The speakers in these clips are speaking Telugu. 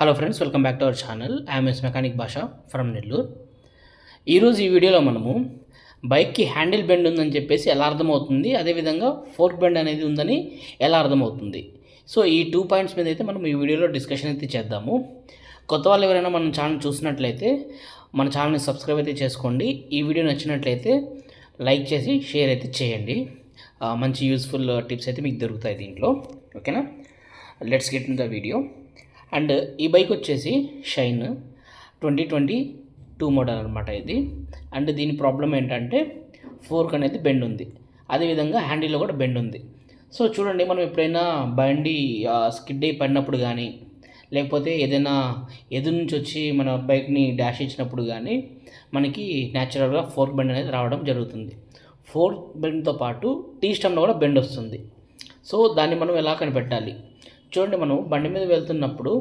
Hello friends welcome back to our channel I M S mechanic Basha from Nellore ఈరోజు ఈ వీడియోలో మనము బైక్కి హ్యాండిల్ బెండ్ ఉందని చెప్పేసి ఎలా అర్థమవుతుంది అదేవిధంగా ఫోర్క్ బెండ్ అనేది ఉందని ఎలా అర్థమవుతుంది. సో ఈ టూ పాయింట్స్ మీద అయితే మనం ఈ వీడియోలో డిస్కషన్ అయితే చేద్దాము. కొత్త వాళ్ళు ఎవరైనా మన ఛానల్ చూసినట్లయితే మన ఛానల్ని సబ్స్క్రైబ్ అయితే చేసుకోండి. ఈ వీడియో నచ్చినట్లయితే లైక్ చేసి షేర్ అయితే చేయండి. మంచి యూస్ఫుల్ టిప్స్ అయితే మీకు దొరుకుతాయి దీంట్లో. ఓకేనా let's get in the video and ఈ బైక్ వచ్చేసి shine twenty twenty two model అనమాట ఇది. అండ్ దీని ప్రాబ్లం ఏంటంటే ఫోర్క్ అనేది బెండ్ ఉంది. అదేవిధంగా హ్యాండిల్లో కూడా బెండ్ ఉంది. సో చూడండి మనం ఎప్పుడైనా బండి స్కిడ్ అయి పడినప్పుడు కానీ లేకపోతే ఏదైనా ఎదురు నుంచి వచ్చి మన బైక్ని డాష్ ఇచ్చినప్పుడు కానీ మనకి న్యాచురల్గా ఫోర్క్ బెండ్ అనేది రావడం జరుగుతుంది. ఫోర్క్ బెండ్తో పాటు టీ స్టమ్లో కూడా బెండ్ వస్తుంది. సో దాన్ని మనం ఎలా కనిపెట్టాలి? చూడండి మనం బండి మీద వెళ్తున్నప్పుడు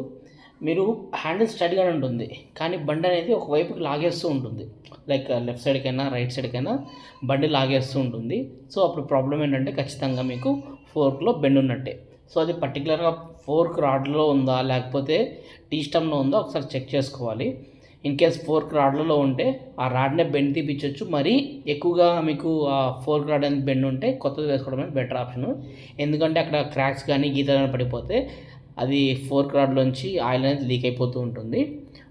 మీరు హ్యాండిల్ స్టడీగానే ఉంటుంది. కానీ బండి అనేది ఒకవైపుకి లాగేస్తూ ఉంటుంది. లైక్ లెఫ్ట్ సైడ్కైనా రైట్ సైడ్కైనా బండి లాగేస్తూ ఉంటుంది. సో అప్పుడు ప్రాబ్లం ఏంటంటే ఖచ్చితంగా మీకు ఫోర్క్లో బెండ్ ఉన్నట్టే. సో అది పర్టికులర్గా ఫోర్క్ రాడ్లో ఉందా లేకపోతే టీ స్టమ్లో ఉందా ఒకసారి చెక్ చేసుకోవాలి. ఇన్ కేస్ ఫోర్క్ రాడ్లలో ఉంటే ఆ రాడ్నే బెండ్ తీపించవచ్చు మరీ ఎక్కువగా మీకు ఆ ఫోర్క్ రాడ్ అనేది బెండ్ ఉంటే కొత్తది వేసుకోవడమే బెటర్ ఆప్షన్ ఎందుకంటే అక్కడ క్రాక్స్ కానీ గీతలు కానీ పడిపోతే అది ఫోర్క్ రాడ్లోంచి ఆయిల్ అనేది లీక్ అయిపోతూ ఉంటుంది.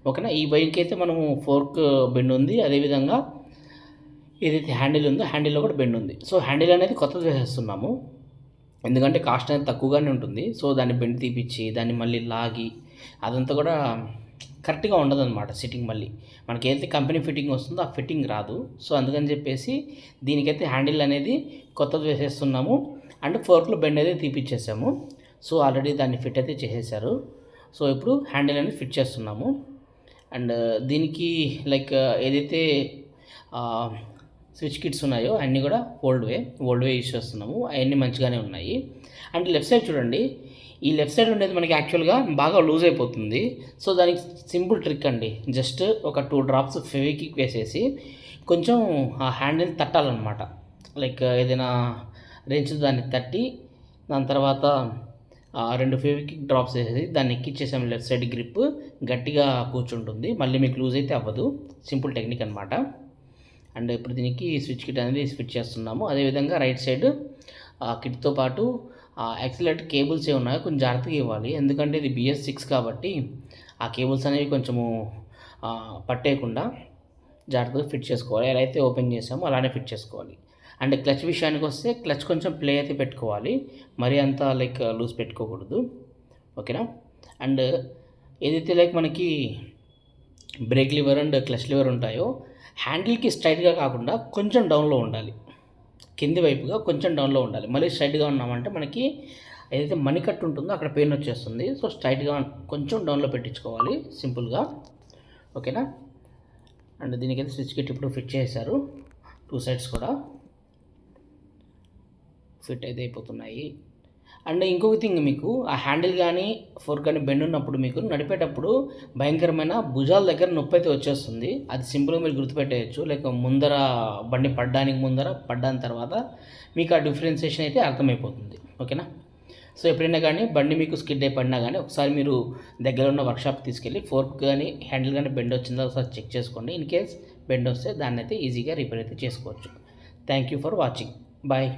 ఓకేనా? ఈ బైక్ అయితే మనము ఫోర్క్ బెండ్ ఉంది. అదేవిధంగా ఏదైతే హ్యాండిల్ ఉందో హ్యాండిల్లో కూడా బెండ్ ఉంది. సో హ్యాండిల్ అనేది కొత్తది వేసేస్తున్నాము. ఎందుకంటే కాస్ట్ అనేది తక్కువగానే ఉంటుంది. సో దాన్ని బెండ్ తీపిచ్చి దాన్ని మళ్ళీ లాగి అదంతా కూడా కరెక్ట్గా ఉండదు అనమాట సిట్టింగ్ మళ్ళీ. మనకి ఏదైతే కంపెనీ ఫిట్టింగ్ వస్తుందో ఆ ఫిట్టింగ్ రాదు. సో అందుకని చెప్పేసి దీనికైతే హ్యాండిల్ అనేది కొత్తది వేసేస్తున్నాము. అండ్ ఫోర్క్లో బెండ్ అయితే తీపిచ్చేసాము. సో ఆల్రెడీ దాన్ని ఫిట్ అయితే చేసేసారు. సో ఇప్పుడు హ్యాండిల్ అనేది ఫిట్ చేస్తున్నాము. అండ్ దీనికి లైక్ ఏదైతే స్విచ్ కిట్స్ ఉన్నాయో అన్నీ కూడా old way old way use చేస్తున్నాము. అవన్నీ మంచిగానే ఉన్నాయి. అండ్ లెఫ్ట్ సైడ్ చూడండి. ఈ లెఫ్ట్ సైడ్ ఉండేది మనకి యాక్చువల్గా బాగా లూజ్ అయిపోతుంది. సో దానికి సింపుల్ ట్రిక్ అండి. జస్ట్ ఒక టూ డ్రాప్స్ ఫెవికిక్ వేసేసి కొంచెం ఆ హ్యాండిల్ తట్టాలన్నమాట. లైక్ uh, ఏదైనా రెంచ్ దాన్ని తట్టి దాని తర్వాత రెండు ఫెవికిక్ డ్రాప్స్ వేసేసి దాన్ని ఎక్కిచ్చేసాం లెఫ్ట్ సైడ్ గ్రిప్ గట్టిగా కూర్చుంటుంది. మళ్ళీ మీకు లూజ్ అయితే అవ్వదు. సింపుల్ టెక్నిక్ అనమాట అండ్ ఇప్పుడు దీనికి స్విచ్ కిట్ అనేది స్విచ్ చేస్తున్నాము. అదేవిధంగా రైట్ సైడ్ ఆ కిట్తో పాటు ఎక్సలెట్ కేబుల్స్ ఏ ఉన్నాయో కొంచెం జాగ్రత్తగా ఇవ్వాలి. ఎందుకంటే ఇది బిఎస్ సిక్స్ కాబట్టి ఆ కేబుల్స్ అనేవి కొంచెము పట్టేయకుండా జాగ్రత్తగా ఫిట్ చేసుకోవాలి. ఎలా అయితే ఓపెన్ చేసామో అలానే ఫిట్ చేసుకోవాలి. అండ్ క్లచ్ విషయానికి వస్తే క్లచ్ కొంచెం ప్లే అయితే పెట్టుకోవాలి. మరీ అంత లైక్ లూజ్ పెట్టుకోకూడదు. ఓకేనా? అండ్ ఏదైతే లైక్ మనకి brake lever and clutch lever ఉంటాయో హ్యాండిల్కి స్ట్రైట్గా కాకుండా కొంచెం డౌన్లో ఉండాలి. కింది వైపుగా కొంచెం డౌన్లో ఉండాలి. మళ్ళీ స్ట్రైట్గా ఉన్నామంటే మనకి ఏదైతే మణికట్టు ఉంటుందో అక్కడ పెయిన్ వచ్చేస్తుంది. సో స్ట్రైట్గా కొంచెం డౌన్లో పెట్టించుకోవాలి సింపుల్గా. ఓకేనా? అండ్ దీనికైతే స్విచ్ కిట్ ఇప్పుడు ఫిట్ చేశారు. టూ సైడ్స్ కూడా ఫిట్ అయితే అయిపోతున్నాయి. అండ్ ఇంకొక థింగ్ మీకు ఆ హ్యాండిల్ కానీ ఫోర్ కానీ బెండ్ ఉన్నప్పుడు మీకు నడిపేటప్పుడు భయంకరమైన భుజాల దగ్గర నొప్పి అయితే వచ్చేస్తుంది. అది సింపుల్గా మీరు గుర్తుపెట్టేయచ్చు. లేక ముందర బండి పడ్డానికి ముందర పడ్డాని తర్వాత మీకు ఆ డిఫరెన్సియేషన్ అయితే అర్థమైపోతుంది. ఓకేనా? సో ఎప్పుడైనా కానీ బండి మీకు స్కిడ్ అయి పడినా కానీ ఒకసారి మీరు దగ్గర ఉన్న వర్క్షాప్ తీసుకెళ్ళి ఫోర్క్ కానీ హ్యాండిల్ కానీ బెండ్ వచ్చిందో ఒకసారి చెక్ చేసుకోండి. ఇన్ కేస్ బెండ్ వస్తే దాన్ని అయితే ఈజీగా రిపేర్ అయితే చేసుకోవచ్చు. Thank you for watching. Bye.